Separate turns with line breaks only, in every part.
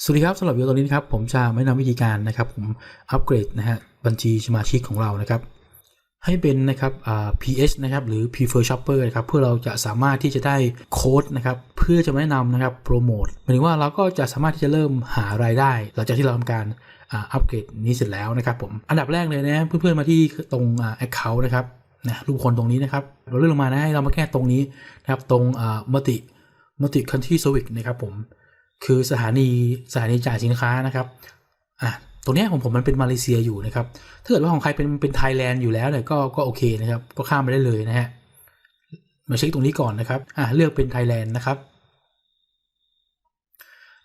สวัสดีครับสำหรับวิดีโอตัวนี้นะครับผมจะแนะนำวิธีการนะครับ ผมอัปเกรดนะฮะบัญชีสมาชิกของเรานะครับ ให้เป็นนะครับอ่า PS นะครับหรือ Prefer Shopper นะครับเพื่อเราจะสามารถที่จะได้โค้ดนะครับเพื่อจะแนะนำนะครับโปรโมทหมายถึงว่าเราก็จะสามารถที่จะเริ่มหารายได้ หลังจากที่เราทำการอ่าอัปเกรดนี้เสร็จแล้วนะครับผมอันดับแรกเลยนะเพื่อนๆมาที่ตรงอ่า Account นะครับนะรูปคนตรงนี้นะครับเราเลื่อนลงมานะให้เรามาแก้ตรงนี้นะครับตรงอ่ามัติมัติคันทรีสวิกนะครับผม คือสถานีสถานีจ่ายสินค้านะครับอะตรงนี้ของผมมันเป็นมาเลเซียอยู่นะครับ ถ้าเกิดว่าของใครเป็นเป็นไทยแลนด์อยู่แล้วเนี่ยก็ก็โอเคนะครับ ก็ข้ามไปได้เลยนะฮะ มาเช็คตรงนี้ก่อนนะครับ อะเลือกเป็นไทยแลนด์นะครับ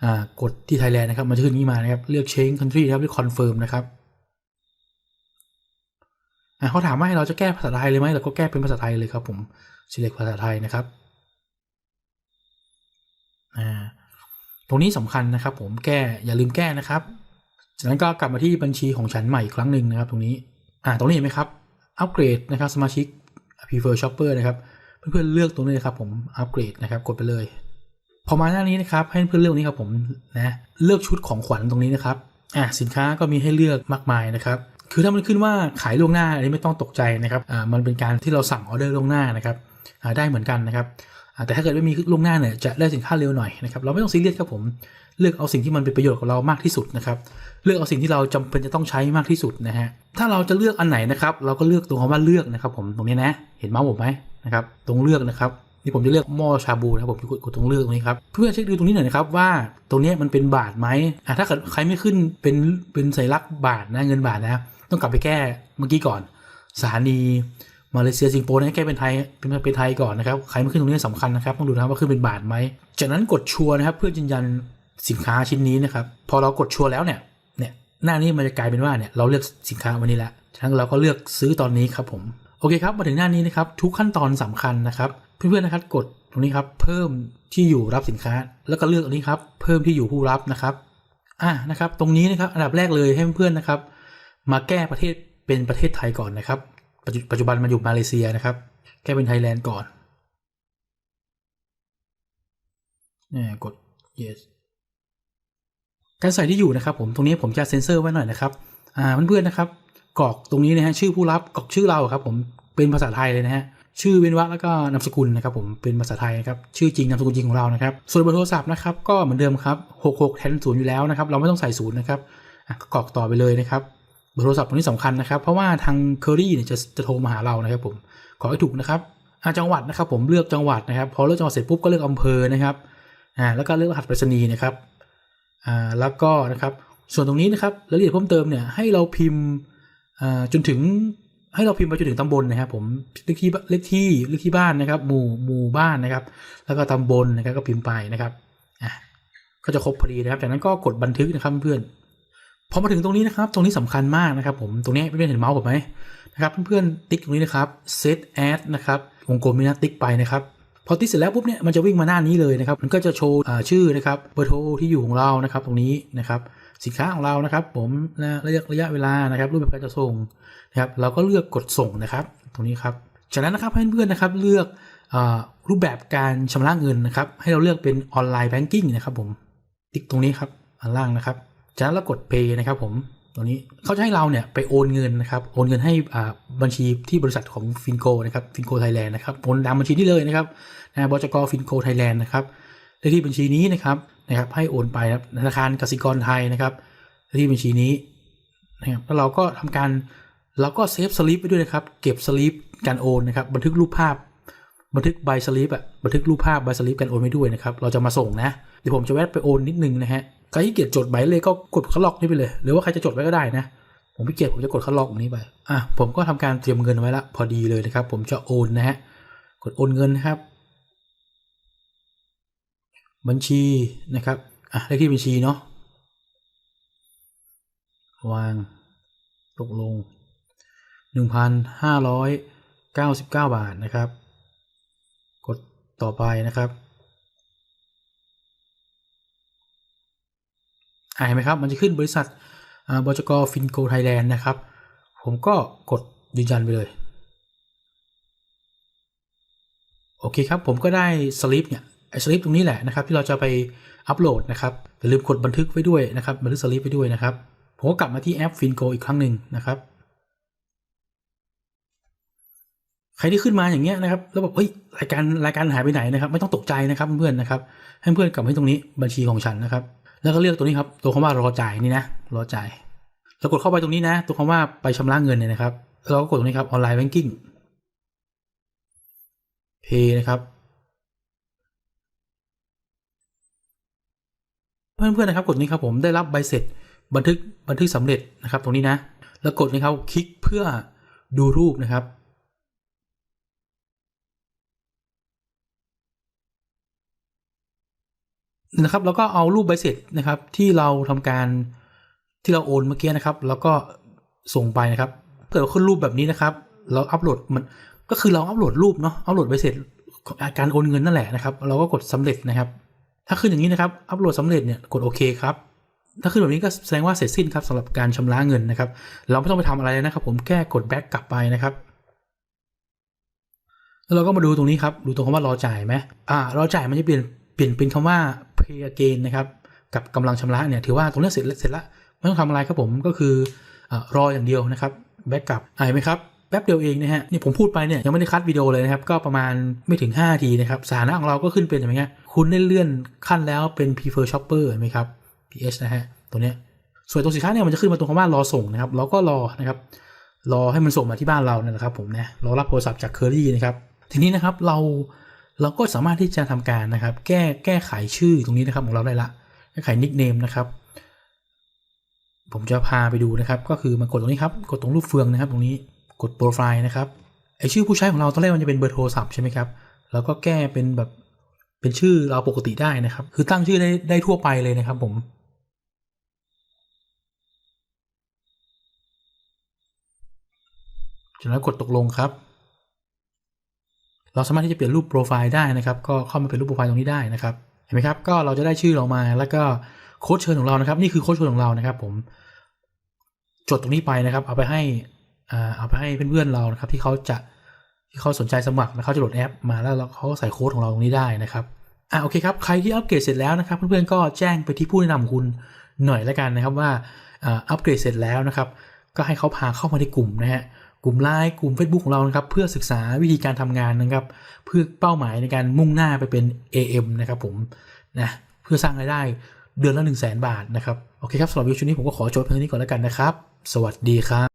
อ่ากดที่ไทยแลนด์นะครับ มันจะขึ้นนี้มานะครับ เลือก change country ครับเลือก confirm นะครับ อะเขาถามว่าให้เราจะแก้ภาษาไทยเลยไหมเราก็แก้เป็นภาษาไทยเลยครับผม select ภาษาไทยนะครับ อ่า ตรงนี้สำคัญนะครับ ผมแก้อย่าลืมแก้นะครับ จากนั้นก็กลับมาที่บัญชีของฉันใหม่อีกครั้งหนึ่งนะครับ ตรงนี้อ่าตรงนี้เห็นไหมครับอัปเกรดนะครับสมาชิก prefer shopper นะครับเพื่อนๆเลือกตรงนี้นะครับ ผมอัปเกรดนะครับกดไปเลย พอมาหน้านี้นะครับ ให้เพื่อนเลือกนี้ครับผมนะเลือกชุดของขวัญตรงนี้นะครับอ่าสินค้าก็มีให้เลือกมากมายนะครับคือถ้ามันขึ้นว่าขายล่วงหน้าอันนี้ไม่ต้องตกใจนะครับอ่ามันเป็นการที่เราสั่งออเดอร์ล่วงหน้านะครับอ่าได้เหมือนกันนะครับ แต่ถ้าเกิดไม่มีล่วงหน้าเนี่ยจะได้สินค้าเร็วหน่อยนะครับเราไม่ต้องซีเรียสครับผมเลือกเอาสิ่งที่มันเป็นประโยชน์กับเรามากที่สุดนะครับเลือกเอาสิ่งที่เราจำเป็นจะต้องใช้มากที่สุดนะฮะถ้าเราจะเลือกอันไหนนะครับเราก็เลือกตรงคำว่าเลือกนะครับ ผมตรงนี้นะเห็นเมาส์ผมไหมนะครับตรงเลือกนะครับนี่ผมจะเลือกหม้อชาบูนะครับผมกดตรงเลือกตรงนี้ครับเพื่อเช็คดูตรงนี้หน่อยนะครับว่าตรงนี้มันเป็นบาทไหมอ่าถ้าเกิดใครไม่ขึ้นเป็นเป็นสัญลักษณ์บาทนะเงินบาทนะ ต้องกลับไปแก้เมื่อกี้ก่อนสถานี มาเลเซียสิงคโปร์เนี่ยแก้เป็นไทยเป็นเป็นไทยก่อนนะครับใครม่ขึ้นตรงนี้สำคัญนะครับต้องดูนะครับว่าขึ้นเป็นบาทไหมจากนั้นกดชัวร์นะครับเพื่อยืนยันสินค้าชิ้นนี้นะครับพอเรากดชัวร์แล้วเนี่ยเนี่ยหน้านี้มันจะกลายเป็นว่าเนี่ยเราเลือกสินค้าวันนี้แล้วจากนั้นเราก็เลือกซื้อตอนนี้ครับผมโอเคครับมาถึงหน้านี้นะครับทุกขั้นตอนสำคัญนะครับเพื่อนๆนะครับกดตรงนี้ครับเพิ่มที่อยู่รับสินค้า แล้วก็เลือกตรงนี้ครับเพิ่มที่อยู่ผู้รับนะครับอ่านะครับตรงนี้นะครับอันดับแรกเลยให้เพื่อนๆนะครับ มาแก้ประเทศเป็นประเทศไทยก่อนนะครับ ปัจจุบันมันอยู่มาเลเซียนะครับแก้เป็นไทยแลนด์ก่อนนี่กด yes การใส่ที่อยู่นะครับผมตรงนี้ผมจะเซ็นเซอร์ไว้หน่อยนะครับอ่าเพื่อนๆนะครับกรอกตรงนี้นะฮะชื่อผู้รับกรอกชื่อเราครับ ผมเป็นภาษาไทยเลยนะฮะชื่อเว้นวรรคแล้วก็นามสกุลนะครับ ผมเป็นภาษาไทยนะครับชื่อจริงนามสกุลจริงของเรานะครับ ส่วนเบอร์โทรศัพท์นะครับก็เหมือนเดิมครับ 66แทนศูนย์อยู่แล้วนะครับ เราไม่ต้องใส่ศูนย์นะครับกรอกต่อไปเลยนะครับ บอร์โทรศัพท์ตรงนี้สำคัญนะครับ เพราะว่าทางเคอรี่เนี่ยจะจะโทรมาหาเรานะครับผม ขอให้ถูกนะครับจังหวัดนะครับผมเลือกจังหวัดนะครับ พอเลือกจังหวัดเสร็จปุ๊บก็เลือกอำเภอนะครับ อ่า แล้วก็เลือกรหัสไปรษณีย์นะครับ อ่า แล้วก็นะครับ ส่วนตรงนี้นะครับรายละเอียดเพิ่มเติมเนี่ยให้เราพิมพ์ อ่า จนถึงให้เราพิมพ์ไปจนถึงตำบลนะครับผมเลขที่เลขที่เลขที่บ้านนะครับ หมู่หมู่บ้านนะครับ แล้วก็ตำบลนะครับก็พิมพ์ไปนะครับ อะก็จะครบพอดีนะครับ จากนั้นก็กดบันทึกนะครับเพื่อน พอมาถึงตรงนี้นะครับ ตรงนี้สำคัญมากนะครับผม ตรงนี้เพื่อนๆเห็นเมาส์ผมไหมนะครับ เพื่อนๆติ๊กตรงนี้นะครับ set add นะครับวงกลมนี้นะติ๊กไปนะครับ พอติ๊กเสร็จแล้วปุ๊บเนี่ยมันจะวิ่งมาหน้านี้เลยนะครับ มันก็จะโชว์ชื่อนะครับเบอร์โทรที่อยู่ของเรานะครับ ตรงนี้นะครับสินค้าของเรานะครับ ผมนะระยะระยะเวลานะครับรูปแบบการจะส่งนะครับเราก็เลือกกดส่งนะครับ ตรงนี้ครับจากนั้นนะครับเพื่อนๆนะครับเลือกรูปแบบการชำระเงินนะครับ ให้เราเลือกเป็นออนไลน์แบงกิ้งนะครับผมติ๊กตรงนี้ครับอันล่างนะครับ จากนั้นเรากด pay นะครับผมตรงนี้เขาจะให้เราเนี่ยไปโอนเงินนะครับโอนเงินให้บัญชีที่บริษัทของฟินโกนะครับฟินโกไทยแลนด์นะครับโอนตามบัญชีนี้เลยนะครับนะบจกฟินโกไทยแลนด์นะครับเลขที่บัญชีนี้นะครับนะครับให้โอนไปนะครับธนาคารกสิกรไทยนะครับเลขที่บัญชีนี้นะครับแล้วเราก็ทำการเราก็เซฟสลิปไปด้วยนะครับ เก็บสลิปการโอนนะครับ บันทึกรูปภาพ บันทึกใบสลิปอะบันทึกรูปภาพใบสลิปการโอนไว้ด้วยนะครับ เราจะมาส่งนะเดี๋ยวผมจะแวะไปโอนนิดนึงนะฮะ ใครที่เกียจจดใบเลยก็กดคัดลอกนี่ไปเลย หรือว่าใครจะจดไว้ก็ได้นะ ผมไม่เกียจผมจะกดคัดลอกตรงนี้ไป อะผมก็ทำการเตรียมเงินไว้ละพอดีเลยนะครับ ผมจะโอนนะฮะ กดโอนเงินนะครับ บัญชีนะครับ อะเลขที่บัญชีเนาะ วาง ตกลงหนึ่งพันห้าร้อยเก้าสิบเก้าบาทนะครับ กดต่อไปนะครับอ่า เห็นไหมครับ มันจะขึ้นบริษัทบจกฟินโกไทยแลนด์นะครับ ผมก็กดยืนยันไปเลย โอเคครับ ผมก็ได้สลิปเนี่ยไอ้สลิปตรงนี้แหละนะครับ ที่เราจะไปอัปโหลดนะครับอย่าลืมกดบันทึกไว้ด้วยนะครับ บันทึกสลิปไว้ด้วยนะครับ ผมก็กลับมาที่แอป Fingo อีกครั้งหนึ่งนะครับใครที่ขึ้นมาอย่างเงี้ยนะครับแล้วแบบเฮ้ยรายการรายการหายไปไหนนะครับ ไม่ต้องตกใจนะครับเพื่อนๆนะครับ ให้เพื่อนกลับมาที่ตรงนี้บัญชีของฉันนะครับ แล้วก็เลือกตัวนี้ครับ ตัวคำว่ารอจ่ายนี่นะ รอจ่ายแล้วกดเข้าไปตรงนี้นะ ตัวคำว่าไปชำระเงินเนี่ยนะครับ เราก็กดตรงนี้ครับออนไลน์แบงกิ้งเพย์นะครับ เพื่อนๆนะครับ กดนี้ครับผมได้รับใบเสร็จบันทึกบันทึกสำเร็จนะครับ ตรงนี้นะ แล้วกดนี้ครับคลิกเพื่อดูรูปนะครับ นะครับ แล้วก็เอารูปใบเสร็จนะครับ ที่เราทำการที่เราโอนเมื่อกี้นะครับ แล้วก็ส่งไปนะครับเกิดขึ้นรูปแบบนี้นะครับ เราอัปโหลดมันก็คือเราอัปโหลดรูปเนาะอัปโหลดใบเสร็จการโอนเงินนั่นแหละนะครับ เราก็กดสำเร็จนะครับ ถ้าขึ้นอย่างนี้นะครับ อัปโหลดสำเร็จเนี่ยกดโอเคครับถ้าขึ้นแบบนี้ก็แสดงว่าเสร็จสิ้นครับสำหรับการชำระเงินนะครับ เราไม่ต้องไปทำอะไรนะครับ ผมแค่กดแบ็กกลับไปนะครับแล้วเราก็มาดูตรงนี้ครับ ดูตรงคำว่ารอจ่ายไหมอ่ารอจ่ายมันจะเปลี่ยนเปลี่ยนเป็นคำว่า pay again นะครับกับกำลังชำระเนี่ยถือว่าตรงนี้เสร็จเสร็จแล้วไม่ต้องทำอะไรครับผมก็คืออรออย่างเดียวนะครับแบ็กกลับอ่านไหมครับแป๊บเดียวเองนะฮะนี่ผมพูดไปเนี่ยยังไม่ได้คัดวิดีโอเลยนะครับ ก็ประมาณไม่ถึง5นาทีนะครับสถานะของเราก็ขึ้นเป็นอย่างเงี้ยคุณได้เลื่อนขั้นแล้วเป็น prefer shopper เห็นไหมครับ PS นะฮะตัวเนี้ยส่วนตัวสินค้าเนี่ยมันจะขึ้นมาตรงคำว่ารอส่งนะครับเราก็รอนะครับรอให้มันส่งมาที่บ้านเราเนี่ยนะครับผมนะรอรับโทรศัพท์จากเคอรี่นะครับทีนี้นะครับเรา เราก็สามารถที่จะทำการนะครับ แก้แก้ไขชื่อตรงนี้นะครับของเราได้ละแก้ไขนิกเนมนะครับ ผมจะพาไปดูนะครับ ก็คือมากดตรงนี้ครับ กดตรงรูปเฟืองนะครับ ตรงนี้กดโปรไฟล์นะครับไอชื่อผู้ใช้ของเราตอนแรกมันจะเป็นเบอร์โทรศัพท์ใช่ไหมครับเราก็แก้เป็นแบบเป็นชื่อเราปกติได้นะครับ คือตั้งชื่อได้ได้ทั่วไปเลยนะครับ ผมจากนั้นกดตกลงครับ เราสามารถที่จะเปลี่ยนรูปโปรไฟล์ได้นะครับ ก็เข้ามาเป็นรูปโปรไฟล์ตรงนี้ได้นะครับ เห็นไหมครับ ก็เราจะได้ชื่อเรามา แล้วก็โค้ดเชิญของเรานะครับ นี่คือโค้ดเชิญของเรานะครับ ผม จดตรงนี้ไปนะครับ เอาไปให้เอาไปให้เพื่อนๆเรานะครับ ที่เขาจะที่เขาสนใจสมัครนะเขาจะโหลดแอปมาแล้วเขาก็ใส่โค้ดของเราตรงนี้ได้นะครับอ่าโอเคครับ ใครที่อัปเกรดเสร็จแล้วนะครับ เพื่อนๆก็แจ้งไปที่ผู้แนะนำคุณหน่อยล้วกันนะครับว่าอ่าอัปเกรดเสร็จแล้วนะครับ ก็ให้เขาพาเข้ามาในกลุ่มนะฮะ กลุ่มไลน์กลุ่ม Facebook ของเรานะครับเพื่อศึกษาวิธีการทำงานนะครับ เพื่อเป้าหมายในการมุ่งหน้าไปเป็น AM นะครับผมนะเพื่อสร้างรายได้เดือนละ 1 0 0 0 0แบาทนะครับ โอเคครับสำหรับวิดีโอชุดนี้ผมก็ขอจบเพียงนี้ก่อนแล้วกันนะครับ สวัสดีครับ